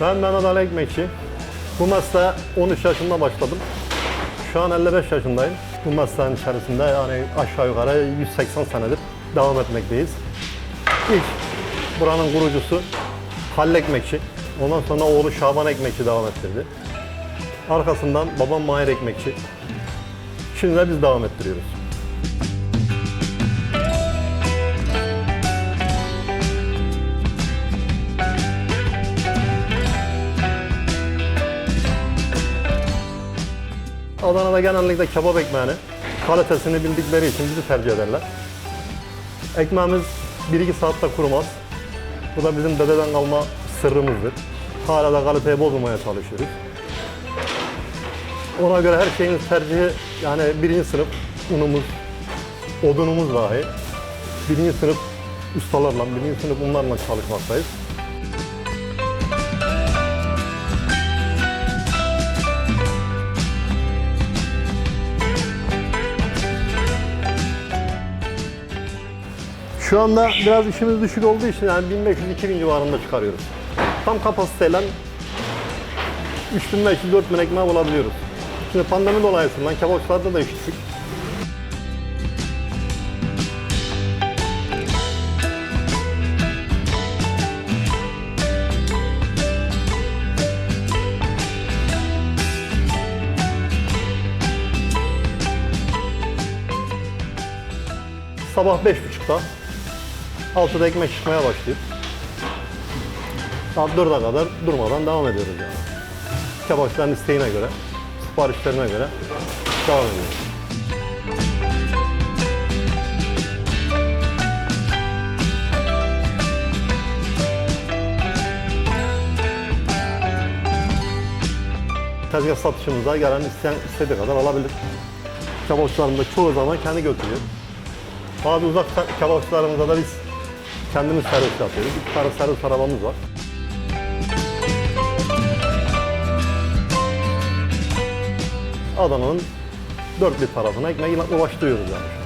Ben Mehmet Ali Ekmekçi. Bu mesleğe 13 yaşında başladım. Şu an 55 yaşındayım. Bu mesleğin içerisinde yani aşağı yukarı 180 senedir devam etmekteyiz. İlk buranın kurucusu Halil Ekmekçi. Ondan sonra oğlu Şaban Ekmekçi devam ettirdi. Arkasından babam Mahir Ekmekçi. Şimdi de biz devam ettiriyoruz. Adana'da genellikle kebap ekmeğini kalitesini bildikleri için bizi tercih ederler. Ekmeğimiz 1-2 saatte kurumaz. Bu da bizim dededen kalma sırrımızdır. Hala da kaliteyi bozmamaya çalışıyoruz. Ona göre her şeyimiz tercihi yani birinci sınıf unumuz, odunumuz dahi. Birinci sınıf ustalarla, birinci sınıf unlarla çalışmaktayız. Şu anda biraz işimiz düşük olduğu için yani 1500-2000 civarında çıkarıyoruz. Tam kapasiteyle 3500-4000 ekmeği bulabiliyoruz. Şimdi pandemi dolayısıyla kebapçılarda da iş düşük. Sabah 5.30'da 6'da ekmek çıkmaya başlayıp saat 4'e kadar durmadan devam ediyoruz yani. Kebapçıların isteğine göre, siparişlerine göre devam ediyoruz. Tezgah satışımıza gelen isteyen istediği kadar alabilir. Kebapçılarımız da çoğu zaman kendi götürüyor. Bazı uzak kebapçılarımızda da biz kendimiz servis yapıyoruz. Bir tane servis arabamız var. Adana'nın dört bir tarafına ekmeği ulaştırıyoruz yani.